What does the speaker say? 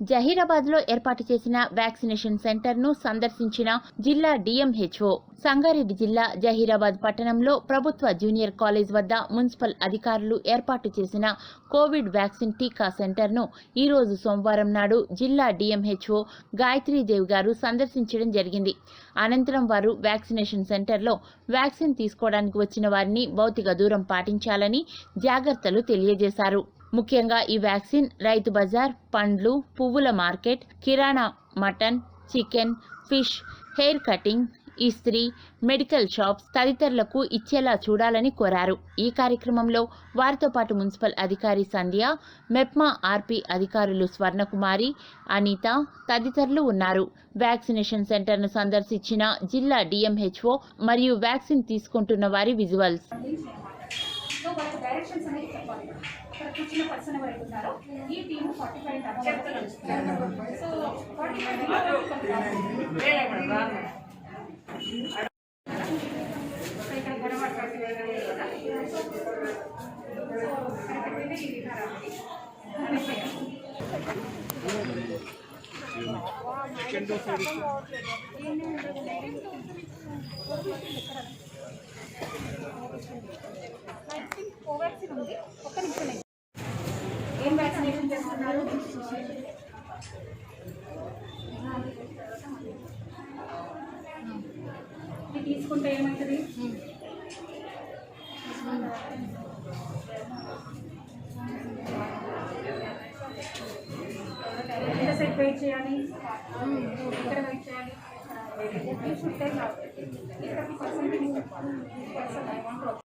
జహీరాబాద్లో ఏర్పాటు చేసిన వ్యాక్సినేషన్ సెంటర్ను సందర్శించిన జిల్లా డిఎంహెచ్ఓ. సంగారెడ్డి జిల్లా జహీరాబాద్ పట్టణంలో ప్రభుత్వ జూనియర్ కాలేజ్ వద్ద మున్సిపల్ అధికారులు ఏర్పాటు చేసిన కోవిడ్ వ్యాక్సిన్ టీకా సెంటర్ను ఈ రోజు సోమవారం నాడు జిల్లా డిఎంహెచ్ఓ గాయత్రీదేవ్ గారు సందర్శించడం జరిగింది. అనంతరం వారు వ్యాక్సినేషన్ సెంటర్లో వ్యాక్సిన్ తీసుకోవడానికి వచ్చిన వారిని భౌతిక దూరం పాటించాలని జాగ్రత్తలు తెలియజేశారు. ముఖ్యంగా ఈ వ్యాక్సిన్ రైతు బజార్ పండ్లు పువ్వుల మార్కెట్ కిరాణా mutton chicken fish hair cutting ఇస్త్రీ మెడికల్ షాప్స్ తదితరులకు ఇచ్చేలా చూడాలని కోరారు. ఈ కార్యక్రమంలో వారితో పాటు మున్సిపల్ అధికారి సంధ్య మెప్మా ఆర్పీ అధికారులు స్వర్ణకుమారి అనిత తదితరులు ఉన్నారు. వ్యాక్సినేషన్ సెంటర్ను సందర్శించిన జిల్లా డిఎంహెచ్ఓ మరియు వ్యాక్సిన్ తీసుకుంటున్న వారి విజువల్స్. వాళ్ళకి అనేది చెప్పాలి. అక్కడ కూర్చున్న పర్సన్ ఎవరైతే ఉన్నారో ఈ టీమ్ ఫార్టీ ఫైవ్ చెప్తున్నాను సో ఫార్టీ ఫైవ్ ఇక్కడ గొడవ ట్రాఫిక్ అనేది కదా సో ఇక్కడ వెళ్ళి ఇది ఖరాబ్ వ్యాక్సిన్ ఉంటుంది ఉంది. ఒక్క నిమిషం ఏం వ్యాక్సినేషన్ చేస్తున్నారు? ఇది తీసుకుంటే ఏమవుతుంది ఎంతసేపు వెయిట్ చేయాలి? ఎక్కడ వెయిట్ చేయాలి? You should take out. ఇక్కడ పర్సన్ పర్సన్ ఐ వాంట్ ఇప్పుడు